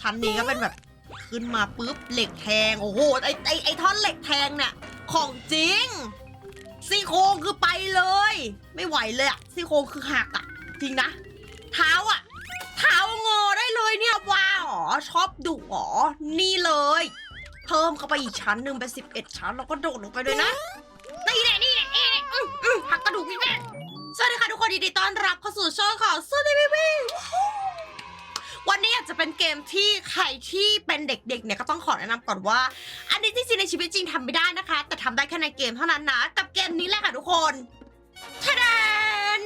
ชั้นนี้ก็เป็นแบบขึ้นมาปุ๊บเหล็กแทง โอ้โหไอไอไอท่อนเหล็กแทงเนี่ยของจริงซี่โครงคือไปเลย ไม่ไหวเลยอะซี่โครงคือหักอะจริงนะ เท้าอะเท้างอได้เลยเนี่ยว้าวอ๋อชอบดุอ๋อนี่เลย เพิ่มเข้าไปอีกชั้นหนึ่งเป็นสิบเอ็ดชั้นแล้วก็โดดลงไปด้วยนะนี่แน่นี่แน่เอ๊ะอืมอืมหักกระดูกนี่แน่สวัสดีค่ะทุกคนยินดีต้อนรับเข้าสู่ช่องของซูนี่บีบีวั นนี้อาจจะเป็นเกมที่ใครที่เป็นเด็กๆเนี่ยก็ต้องขอแนะนำก่อนว่า อันนี้จริงๆในชีวิตจริงทำไม่ได้นะคะ แต่ทำได้แค่ในเกมเท่านั้นนะกับเกมนี้แหละค่ะทุกคนทะแดน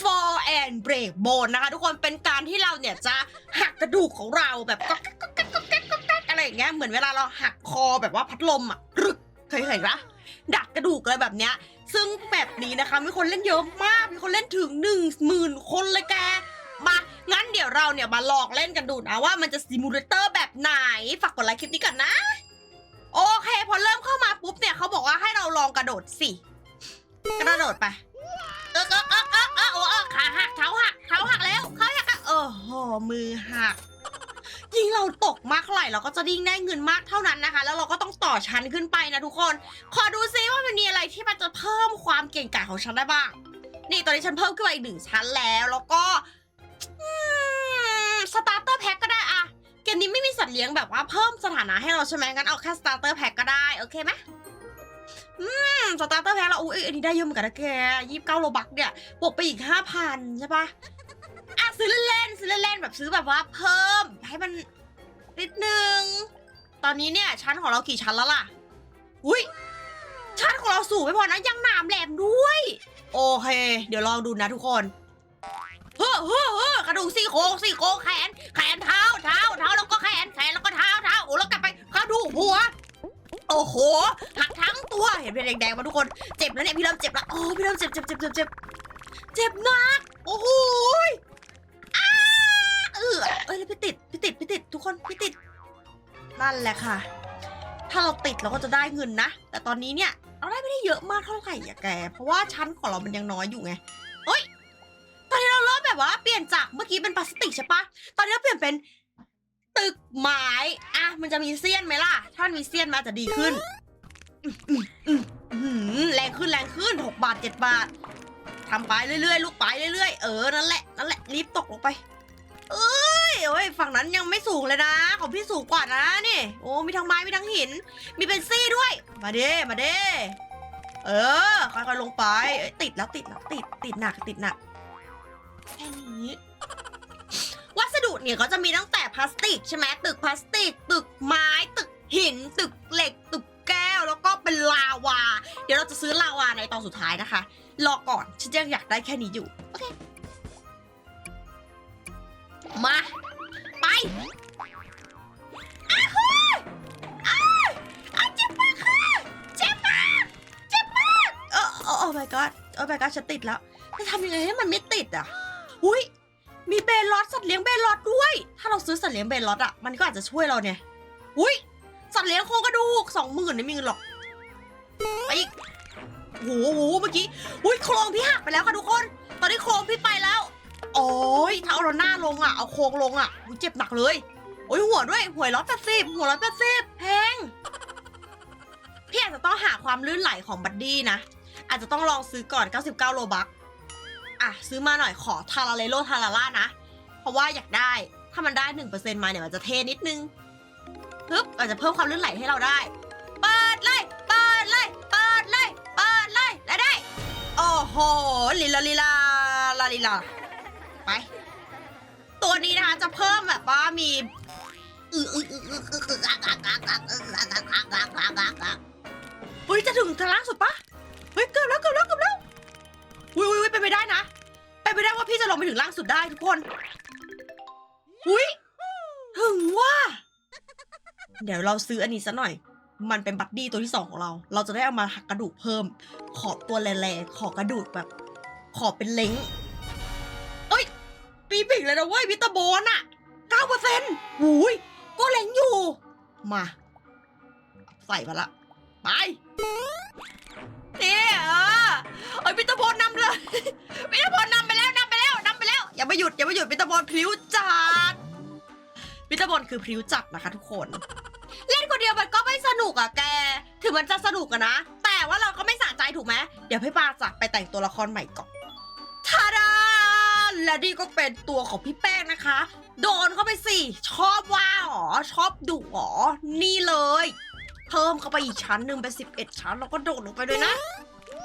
for and break bone นะคะ ทุกคนเป็นการที่เราเนี่ยจะหักกระดูกของเราแบบก็ก็ก็ก็ก็ก็ก็อะไรอย่างเงี้ยเหมือนเวลาเราหักคอแบบว่าพัดลมอะรึกเคยเห็นปะดักกระดูกอะไรแบบเนี้ย ซึ่งแบบนี้นะคะมีคนเล่นเยอะมากมีคนเล่นถึงหนึ่งหมื่นคนเลยแกมา งั้นเดี๋ยวเราเนี่ยมาลองเล่นกันดูนะว่ามันจะซิมูเลเตอร์แบบไหน ฝากกดไลค์คลิปนี้ก่อนนะ โอเค พอเริ่มเข้ามาปุ๊บเนี่ยเขาบอกว่าให้เราลองกระโดดสิ กระโดดไปเออเออเออเออเออเออเออขาหักเท้าหักเท้าหักแล้วเขาหักเออโหมือหักยิ่งเราตกมากเท่าไหร่เราก็จะยิ่งได้เงินมากเท่านั้นนะคะ แล้วเราก็ต้องต่อชั้นขึ้นไปนะทุกคน ขอดูซิว่ามันมีอะไรที่มันจะเพิ่มความเก่งกาจของฉันได้บ้าง นี่ตอนนี้ฉันเพิ่มขึ้นมาอีกหนึ่งชั้นแล้ว แล้วก็ สตาร์เตอร์แพ็กก็ได้อะเกมนี้ไม่มีสัตว์เลี้ยงแบบว่าเพิ่มสถานะให้เราใช่ไหมงั้นเอาแค่สตาร์เตอร์แพ็กก็ได้ โอเคไหมอืมสตาร์เตอร์แพ็กเราอุ้ยอันนี้ได้เยอะเหมือนกันนะแกยี่สิบเก้าโลบักเนี่ยบวกไปอีกห้าพันใช่ปะอะซื้อเล่นๆซื้อเล่นๆแบบซื้อแบบว่าเพิ่มให้มันนิดนึง ตอนนี้เนี่ยชั้นของเรากี่ชั้นแล้วล่ะ อุ้ยชั้นของเราสูงไม่พอนะยังหนามแหลมด้วย โอเค เดี๋ยวลองดูนะทุกคน เฮ้อเฮ้อกระดูกซี่โครงซี่โครงแขน แขนเท้าเท้าเท้าแล้วก็แขนแขนแล้วก็เท้าเท้าโอ้แล้วกลับไปกระดูกหัว โอ้โหหักทั้งตัวเห็นเป็นแดงๆมาทุกคนเจ็บแล้วเนี่ยพี่เริ่มเจ็บละโอ้พี่เริ่มเจ็บเจ็บเจ็บเจ็บเจ็บเจ็บหนักโอ้โหยอ้าเออเอ้ยแล้วพี่ติดพี่ติดพี่ติดทุกคนพี่ติดนั่นแหละค่ะ ถ้าเราติดเราก็จะได้เงินนะ แต่ตอนนี้เนี่ย เราได้ไม่ได้เยอะมากเท่าไหร่อะแก เพราะว่าชั้นของเรามันยังน้อยอยู่ไง แบบว่าเปลี่ยนจากเมื่อกี้เป็นพลาสติกใช่ปะตอนนี้เราเปลี่ยนเป็นตึกไม้อะมันจะมีเสี้ยนไหมล่ะ ถ้ามันมีเสี้ยนมาจะดีขึ้นแรงขึ้นแรงขึ้นหกบาทเจ็ดบาททำไปเรื่อยๆลูกไปเรื่อยๆ เออ นั่นแหละ นั่นแหละ รีบตกลงไป เอ้ย โอ้ย ฝั่งนั้นยังไม่สูงเลยนะ ของพี่สูงกว่านะนี่ โอ้ มีทั้งไม้ มีทั้งหิน มีเป็นซี่ด้วย มาเด้มาเด้เออ ค่อยๆ ลงไป ติดแล้วติดแล้วติด ติดหนัก ติดหนัก แค่นี้ วัสดุเนี่ยก็จะมีตั้งแต่พลาสติกใช่ไหมตึกพลาสติก ตึกไม้ ตึกหิน ตึกเหล็ก ตึกแก้ว แล้วก็เป็นลาวา เดี๋ยวเราจะซื้อลาวาในตอนสุดท้ายนะคะ รอก่อน ฉันยังอยากได้แค่นี้อยู่ โอเค มา ไปอ้าวเฮ้อ้าอ้าเจ็บมากค่ะ เจ็บมาก เจ็บมาก เออโอ้ my god โอ้ my god ฉันติดแล้วจะทำยังไงให้มันไม่ติดอะ อุ้ยมีเบลลอดสัตว์เลี้ยงเบลลอดด้วย ถ้าเราซื้อสัตว์เลี้ยงเบลลอดอะมันก็อาจจะช่วยเราเนี่ยอุ้ยสัตว์เลี้ยงโครงกระดูกสองหมื่นไม่มีเงินหรอกไปอีกโอ้โหเมื่อกี้อุ้ยโครงพี่หักไปแล้วค่ะทุกคน ตอนนี้โครงพี่ไปแล้วโอ้ยถ้าเอาเราหน้าลงอะเอาโครงลงอะอุ๊ยเจ็บหนักเลยโอ้ยหัวด้วยหัวร้อยแปดสิบหัวร้อยแปดสิบแพงพี่อาจจะต้องหาความลื่นไหลของบัดดี้นะอาจจะต้องลองซื้อก่อน 99 โลบัก อะซื้อมาหน่อยขอทาราเลโลทาราล่านะ เพราะว่าอยากได้ถ้ามันได้1%มาเนี่ยมันจะเทนิดนึงปึ๊บอาจจะเพิ่มความลื่นไหลให้เราได้ เปิดเลย เปิดเลย เปิดเลย เปิดเลยและได้ โอ้โหลีลาลีลาลาลีลาไป ตัวนี้นะคะจะเพิ่มแบบว่ามีเฮ้ยจะถึงทางล่างสุดปะเฮ้ยเกือบแล้วเกือบแล้วเกือบแล้วอุ้ยอุ้ยอุ้ยเป็นไปได้นะ เป็นไปได้ว่าพี่จะลงไปถึงล่างสุดได้ทุกคน อุ้ยถึงว่า เดี๋ยวเราซื้ออันนี้ซะหน่อย มันเป็นบัดดี้ตัวที่สองของเรา เราจะได้เอามาหักกระดูกเพิ่ม ขอบตัวแรงๆขอกระดูกแบบ ขอบเป็นเล้งเอ้ย ปีปิกเลยนะเว้ยวิตาโบนอะเก้าเปอร์เซ็นต์หูยก็เล้งอยู่ มา ใส่มาละ ไป นี่เออเอ้ยวิตาโบนำเลยวิตาโบนำไปแล้วนำไปแล้วนำไปแล้ว อย่าไปหยุดอย่าไปหยุดวิตาโบนพลิ้วจัดวิตอร์บอลคือพริ้วจัดนะคะ ทุกคน เล่นคนเดียวมันก็ไม่สนุกอะแก ถึงมันจะสนุกอะนะ แต่ว่าเราก็ไม่สะใจถูกไหมเดี๋ยวพี่ปาจะไปแต่งตัวละครใหม่ก่อนทาดาและนี่ก็เป็นตัวของพี่แป้งนะคะ โดนเข้าไปสิ ชอบว่าหรอ ชอบดุหรอ นี่เลย เพิ่มเข้าไปอีกชั้นหนึ่งเป็นสิบเอ็ดชั้น แล้วก็โดดลงไปด้วยนะ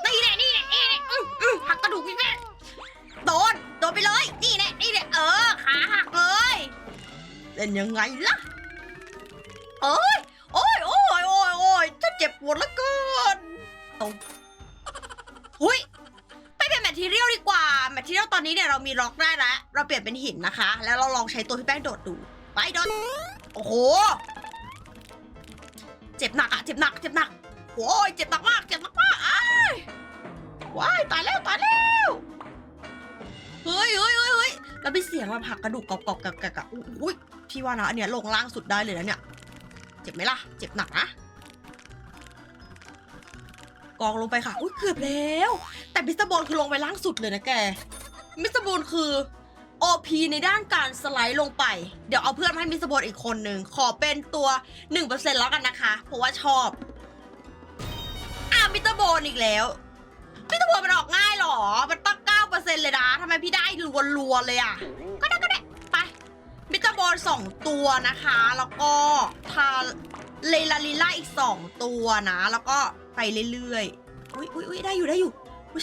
นี่แน่นี่แน่นี่แน่อืมอืมหักกระดูกพี่แป้งโดนโดนไปเลย นี่แน่นี่แน่เออขาหักเลยเล่นยังไงล่ะเอ้ยโอ้ยโอ้ยโอ้ยโอ้ยจะเจ็บปวดเหลือเกินเอาหุยไปเปลี่ยนแมททีเรียลดีกว่าแมททีเรียลตอนนี้เนี่ยเรามีล็อกได้แล้วเราเปลี่ยนเป็นหินนะคะ แล้วเราลองใช้ตัวพี่แป้งโดดดูไปโดดโอ้โห เจ็บหนักอะเจ็บหนักเจ็บหนักโอ้ยเจ็บหนักมากเจ็บหนักมากอ้ายว้ายตายแล้วตายแล้วเฮ้ยเฮ้ยเฮ้ยเฮ้ยแล้วมีเสียงแบบหักกระดูกกรอบๆกับกับอุ้ยพี่ว่านะอันเนี้ยลงล่างสุดได้เลยนะเนี่ย เจ็บไหมล่ะ เจ็บหนักนะกองลงไปค่ะ อุ้ยเกือบแล้ว แต่มิสเตอร์โบนคือลงไปล่างสุดเลยนะแกมิสเตอร์โบนคือ OP ในด้านการสไลด์ลงไป เดี๋ยวเอาเพื่อนให้มิสเตอร์โบนอีกคนหนึ่ง ขอเป็นตัว 1%แล้วกันนะคะ เพราะว่าชอบ อะมิสเตอร์โบนอีกแล้วมิสเตอร์โบนมันออกง่ายหรอ มันตั้ง9%เลยนะทำไมพี่ได้รัวๆเลยอะ ก็ได้ก็ได้ไปมิสเตอร์โบนสองตัวนะคะ แล้วก็ทาเลลาลิล่าอีกสองตัวนะ แล้วก็ไปเรื่อยๆ อุ้ยอุ้ยอุ้ยได้อยู่ได้อยู่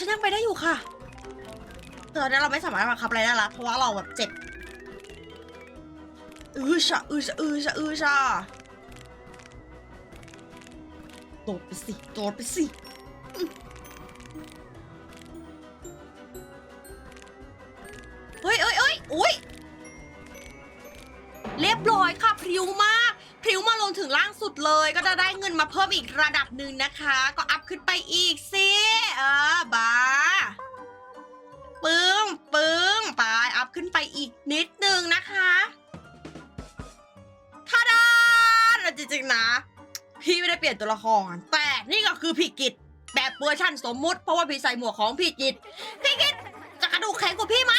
ฉันยังไปได้อยู่ค่ะ ตอนนี้เราไม่สามารถบังคับอะไรได้ละเพราะว่าเราแบบเจ็บอือชะอือชะอือชะอือชะโดดไปสิโดดไปสิเฮ้ยเอ้ยเอ้ยอุ้ยเรียบร้อยค่ะพริ้วมากพริ้วมาลงถึงล่างสุดเลย ก็จะได้เงินมาเพิ่มอีกระดับหนึ่งนะคะ ก็อัพขึ้นไปอีกสิเออบาย ปึ้งปึ้งไปอัพขึ้นไปอีกนิดนึงนะคะทาดานจริงๆนะ พี่ไม่ได้เปลี่ยนตัวละคร แต่นี่ก็คือพี่กิจแบบเวอร์ชันสมมุติ เพราะว่าพี่ใส่หมวกของพี่กิจพี่กิจจะกระดูกแข็งกว่าพี่ไหม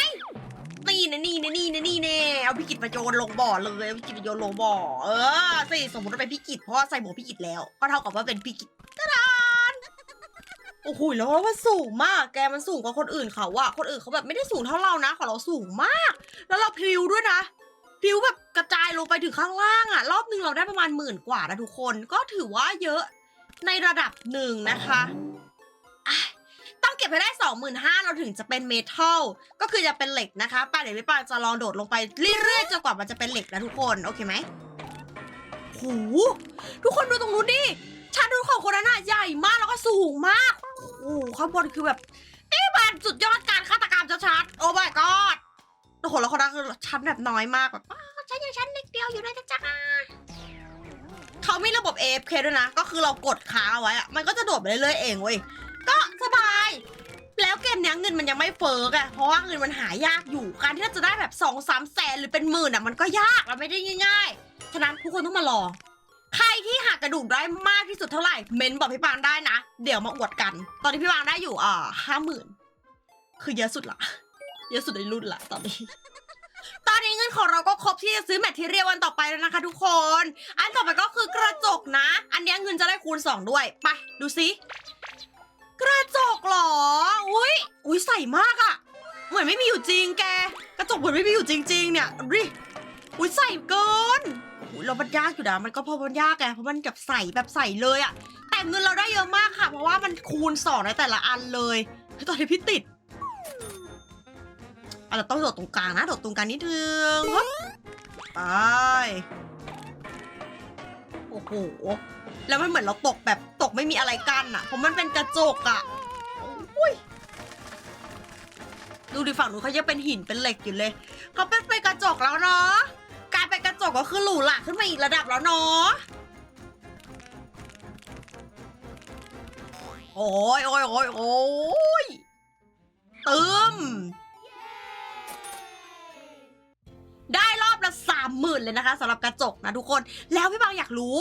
นี่นะนี่นะนี่นะนี่แน่เอาพี่กิจมาโยนลงบ่อเลยเอาพี่กิจมาโยนลงบ่อเออสิสมมติว่าเป็นพี่กิจเพราะว่าใส่หมวกพี่กิจแล้ว ก็เท่ากับว่าเป็นพี่กิจตะดา อ้โหแล้วมันสูงมาก แกมันสูงกว่าคนอื่นเขาอะคนอื่นเขาแบบไม่ได้สูงเท่าเรานะของเราสูงมาก แล้วเราพิ้วด้วยนะพิ้วแบบกระจายลงไปถึงข้างล่างอะรอบนึงเราได้ประมาณหมื่นกว่านะทุกคนก็ถือว่าเยอะในระดับหนึ่งนะคะต้องเก็บให้ได้สองหมื่นห้าเราถึงจะเป็นเมทัลก็คือจะเป็นเหล็กนะคะป้าเดี๋ยวพี่ป้าจะลองโดดลงไปเรื่อยๆจนกว่ามันจะเป็นเหล็กนะทุกคนโอเคไหมโหทุกคนดูตรงนู้นดิชั้นดูของคนนั้นะใหญ่มากแล้วก็สูงมาก โอ้โหข้างบนคือแบบนี่มันสุดยอดการฆาตกรรมชัดๆโอ้ my god โอ้โหแล้วคนนั้นคือชั้นแบบน้อยมากแบบอ้าวชั้นอย่างชั้นเล็กเดียวอยู่ในจ้าเขามีระบบ AFK ด้วยนะ ก็คือเรากดค้างเอาไว้อะมันก็จะโดดไปเรื่อยๆเองเว้ย ก็สบาย แล้วเกมเนี้ยเงินมันยังไม่เฟ้อไงเพราะว่าเงินมันหายากอยู่ การที่เราจะได้แบบสองสามแสนหรือเป็นหมื่นอะมันก็ยากแล้วไม่ได้ง่าย ๆ ฉะนั้นทุกคนต้องมาลอง ใครที่หักกระดูกได้มากที่สุดเท่าไหร่ เมนบอกพี่ปางได้นะ เดี๋ยวมาอวดกัน ตอนนี้พี่ปางได้อยู่อ่าห้าหมื่นคือเยอะสุดละเยอะสุดในรุ่นละตอนนี้ ตอนนี้เงินของเราก็ครบที่จะซื้อแมททีเรียวันต่อไปแล้วนะคะ ทุกคน อันต่อไปก็คือกระจกนะ อันนี้เงินจะได้คูณสองด้วย ไปดูซิ กระจกหรอ อุ้ยอุ้ยใส่มากอะเหมือนไม่มีอยู่จริงแก กระจกเหมือนไม่มีอยู่จริง ๆ เนี่ยดูดิอุ้ยใส่เกิน อุ้ยเรามันยากอยู่นะมันก็เพราะมันยากไงเพราะมันแบบใส่แบบใส่เลยอะแต่เงินเราได้เยอะมากค่ะ เพราะว่ามันคูณสองในแต่ละอันเลยตอนนี้พี่ติดอาจจะต้องโดดตรงกลางนะโดดตรงกลางนิดนึงไปโอ้โหแล้วมันเหมือนเราตกแบบตกไม่มีอะไรกั้นอะเพราะมันเป็นกระจกอะโอ้ยดูดิฝั่งนู้นเขายังเป็นหินเป็นเหล็กอยู่เลย เขาเป็นเป็นกระจกแล้วเนาะ กรเป็นกระจกก็คือหรูหราขึ้นมาอีกระดับแล้วเนาะ โอ้ยโอ้ยโอ้ยโอ้ยตึมได้รอบละสามหมื่นเลยนะคะสำหรับกระจกนะทุกคน แล้วพี่บางอยากรู้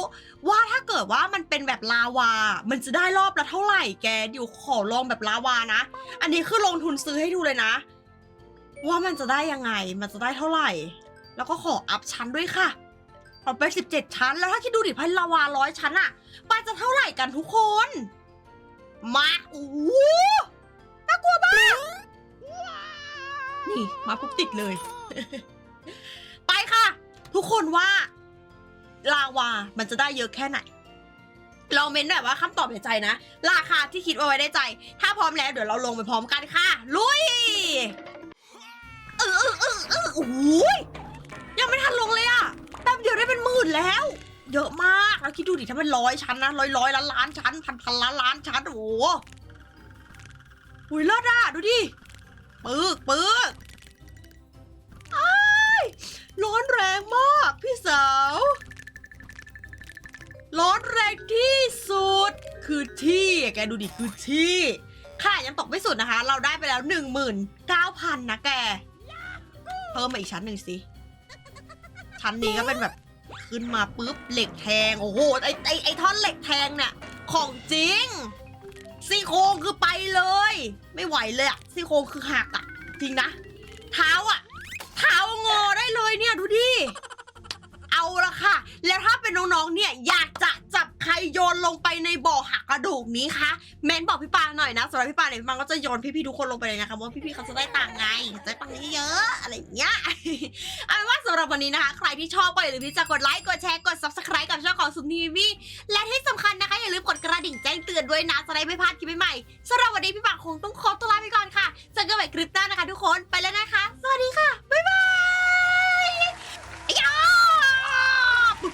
ว่าถ้าเกิดว่ามันเป็นแบบลาวา มันจะได้รอบละเท่าไหร่แกเดี๋ยวขอลองแบบลาวานะ อันนี้คือลงทุนซื้อให้ดูเลยนะ ว่ามันจะได้ยังไง มันจะได้เท่าไหร่ แล้วก็ขออัพชั้นด้วยค่ะเอาไปสิบเจ็ดชั้น แล้วถ้าคิดดูดิพันลาวาร้อยชั้นอะปานจะเท่าไหร่กันทุกคน มาโอ้โหน่ากลัวมากนี่ มาปุ๊บติดเลย ไปค่ะ ทุกคนว่าลาวา มันจะได้เยอะแค่ไหนลองเมนแบบว่าคำตอบในใจนะ ราคาที่คิดเอาไว้ในใจ ถ้าพร้อมแล้วเดี๋ยวเราลงไปพร้อมกันค่ะ ลุยเออเออเออเออโอ้ย ยังไม่ทันลงเลยอะแป๊บเดียวได้เป็นหมื่นแล้ว เยอะมากแล้วคิดดูดิถ้าเป็นร้อยชั้นนะร้อยร้อยล้านล้านชั้นพันพันล้านล้านชั้นโอ้โหหุยเลิศอะดูดิปึกปึกอ้ายร้อนแรงมากพี่สาว ร้อนแรงที่สุด คือที่แกดูดิคือที่ค่ายังตกไม่สุดนะคะ เราได้ไปแล้วหนึ่งหมื่นเก้าพันนะแก เพิ่มมาอีกชั้นหนึ่งสิ ชั้นนี้ก็เป็นแบบขึ้นมาปุ๊บเหล็กแทง โอ้โหไอไอไอท่อนเหล็กแทงเนี่ยของจริงซี่โครงคือไปเลย ไม่ไหวเลยอะซี่โครงคือหักอะจริงนะ เท้าอะเท้างอได้เลยเนี่ยดูดิเอาละค่ะ แล้วถ้าเป็นน้องๆเนี่ยอยากจะ ครโยนลงไปในบ่อหักกระดูกนี้คะเม้นบอกพี่ปาหน่อยนะสำหรับพี่ปาเนี่ยพี่ปาก็จะโยนพี่ๆทุกคนลงไปเลยนะคะว่าพี่ๆเขาจะได้ตังค์ไงได้ตังค์เยอะๆอะไรอย่างเงี้ยเอาเป็นว่าสำหรับวันนี้นะคะ ใครที่ชอบก็อย่าลืมที่จะกดไลค์กดแชร์กด subscribe กับช่องของซุมทีวีและที่สำคัญนะคะอย่าลืมกดกระดิ่งแจ้งเตือนด้วยนะจะได้ไม่พลาดคลิปใหม่ๆสำหรับวันนี้พี่ปาคงต้องขอตัวลาไปก่อนค่ะเจอกันใหม่คลิปหน้านะคะ ทุกคนไปแล้วนะคะ สวัสดีค่ะบ๊ายบายอ้ยาบึ